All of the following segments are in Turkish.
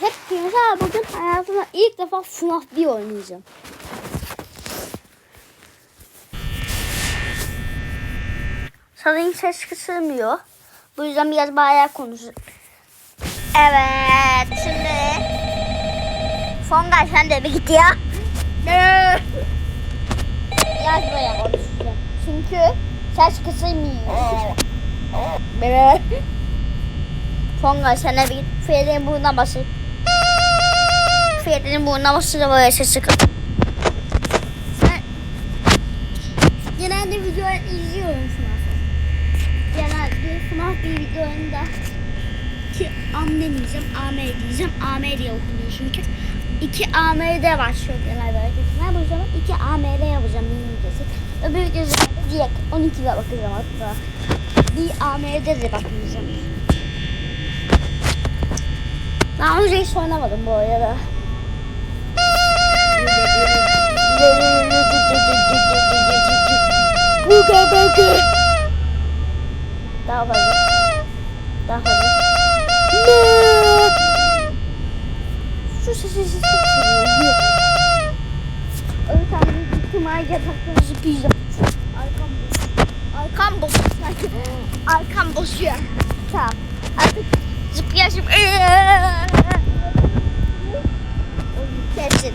Hepinize bugün hayatımda ilk defa FNAF 1 oynayacağım. Sanırım ses kısılmıyor. Bu yüzden biraz bağırarak konuşuyorum. Evet şimdi Fonga sen de bir git ya. Biraz böyle konuşacağım. Çünkü ses kısılmıyor. Böyle. Fonga sen de bir git. Feri'nin burnuna basıp. Feri'nin burnuna basınca böyle ses. Ben genelde videoları izliyorum FNAF'ı. Genelde FNAF bir videolarında ki am demeyeceğim, AMR diyeceğim. AMR diye okunuyor çünkü. İki AMR'de başlıyor genel hareketler. Bu zaman iki AMR yapacağım kesin. Öbür gözlerde direkt 12'de bakacağım hatta. Bir AMR'de de bakmayacağım. Daha önce hiç oynamadım bu arada. Buga buga. Daha fazla. Daha fazla. Ne? Şu sesi sesi çok seviyorum. Öbür tane bir ihtimal yatakta zıplayacağım. Arkam Arkam boş. Arkam boşuyor. Tamam. Artık zıplayacağım. Kesin.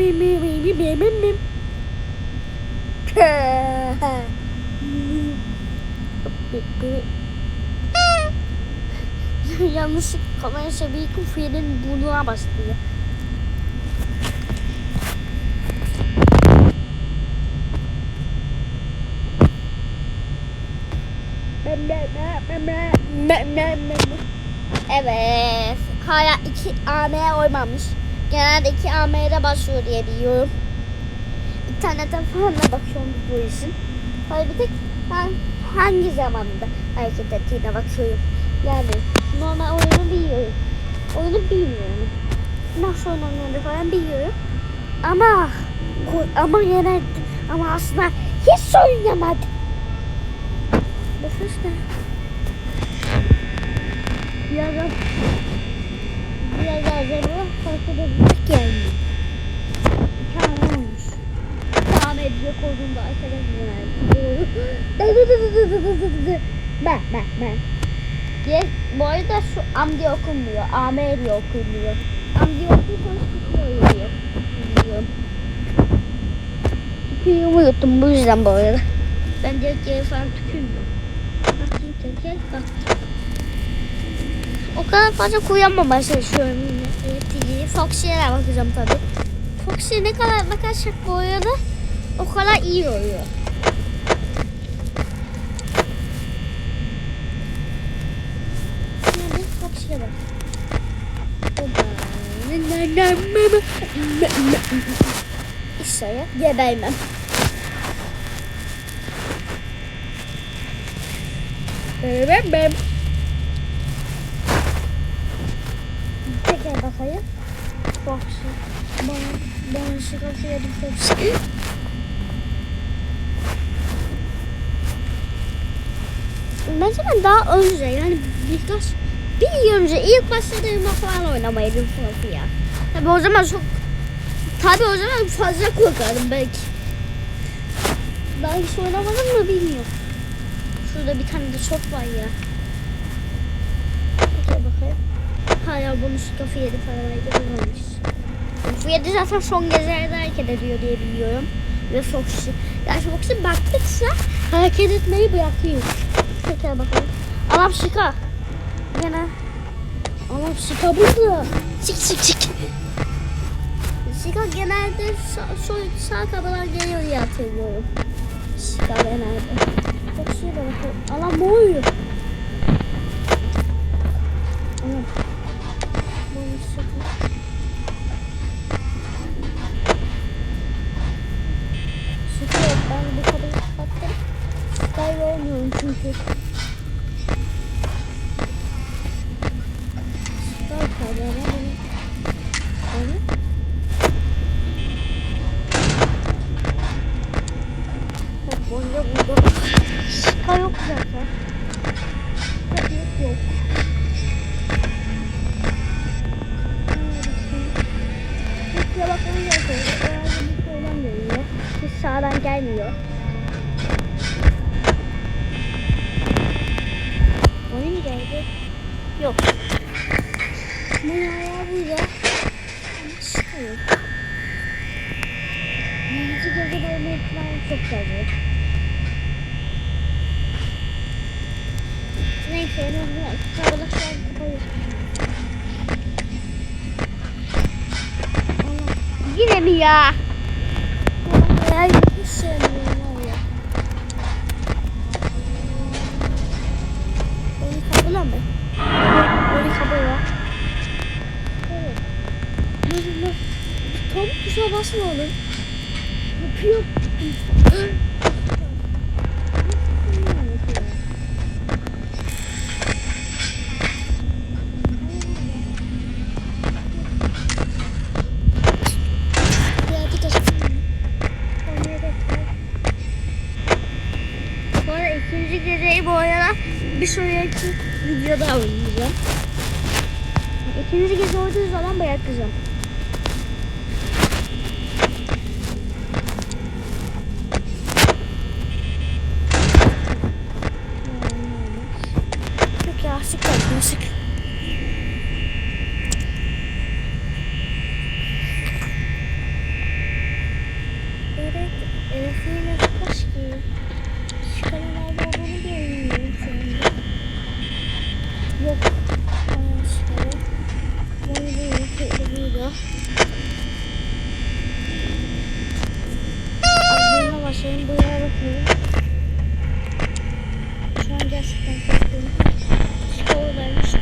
anda. Mama gözü belasında. Mama gözü belasında. Yanlışlık bir kufiyenin burnuna bastı. Evet. Hala iki AM'ye oymamış. Genelde iki AM'ye başlıyor diye biliyorum. İnternete falan da bakıyorum bu işin. Hayır bir tek ben hangi zamanda hareket ettiğine bakıyorum. Yani normal oyunu biliyorum. Oyunu bilmiyorum. Nasıl oynanıyordu falan biliyorum. Ama ama genelde ama aslında hiç oynamadım. Bu ne? Birazdan edebilmek gelmiyor. Tamam olmuş. Tamam edecek olduğunda arkadaşlar. Ben ben ben. Ye, bu arada şu am diye okunmuyor. AM diye okunmuyor. Am diye okursanız tutuyor. Bilmiyorum. Tükürüğümü yuttum bu yüzden bu arada. Ben direkt yere falan tükürmüyorum. Bakayım tekrar bak. O kadar fazla kullanmamaya çalışıyorum yine. Elektriği. Foxy'ye bakacağım tabii. Foxy'ye ne kadar bakarsak bu arada o kadar iyi oluyor. Şimdi Foxy'ye bak. İşte gebermem. Bem Kafaya bir Foxy. Bence ben daha önce yani birkaç bir yıl önce ilk başladığımda falan oynamaydım Foxy ya. Tabii o zaman çok tabii o zaman fazla korkardım belki. Daha hiç oynamadım mı bilmiyorum. Şurada bir tane de çok var ya. Bakayım. Hala bunu şu kafa yedi parayla bulmamış. Bu yedi zaten son gezilerde hareket ediyor diye biliyorum. Ve Foxy. Yani Foxy baktıkça hareket etmeyi bırakıyor. Tekrar bakalım. Alam şika. Gene. Alam şika burada. Çık çık çık. Şika genelde sağ, sağ kapıdan geliyor diye hatırlıyorum. Şika genelde. Foxy'ye de bakalım. Alam ne sağdan gelmiyor. Oyun geldi. Yok. Bu ne ya burada? Çıkıyor. Birinci gözü olma ihtimali çok fazla. Neyse en azından kapayız. Allah, Yine mi ya? Hiç sevmiyorum var ya. Onu kabula mı? Onu kabula. Evet. Dur dur. Tam tuşa basma oğlum. Yapıyor. Geceyi bu arada bir sonraki videoda oynayacağım. İkinci gece olduğu zaman bırakacağım. Yok ya sık kaçma sık. Evet, Elif'in yaklaş ki. Şu kanalda olduğunu bilmiyorum şu anda. Yok. Yanlış kere. Bunu değil, şöyle burada. Aklına başlayayım, buraya bakıyorum. Şu an gerçekten korkuyorum. Çikolataymış da.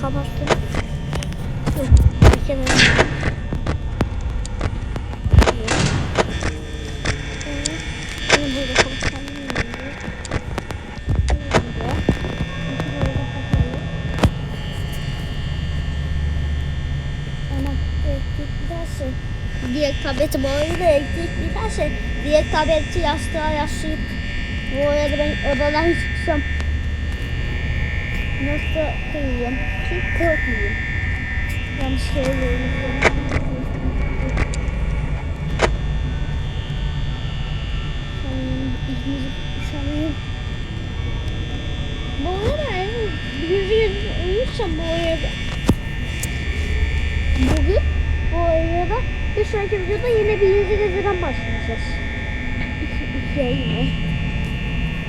Kapattım. Yok. Direkt tableti bu arada elektrik giderse direkt tableti yastığa yaslayıp bu arada ben odadan çıksam nasıl korkmuyorum. Yanlış şey söylüyorum. Sanırım Bu arada yani yüzü yüzü uyursam bu arada Bugün bu arada bir sonraki videoda yine birinci geceden başlayacağız. İkiye yine.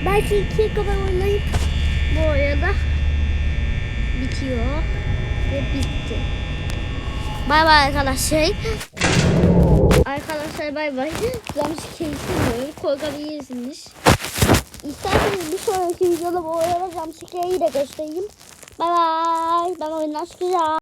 Belki ikiye kadar oynayıp bu arada bitiyor ve bitti. Bay bay arkadaşlar. Arkadaşlar bay bay. Jumpscare istemiyorum. Korkabilirsiniz. İsterseniz bir sonraki videoda bu arada jumpscare'i de göstereyim. Bay bay. Ben oyundan çıkacağım.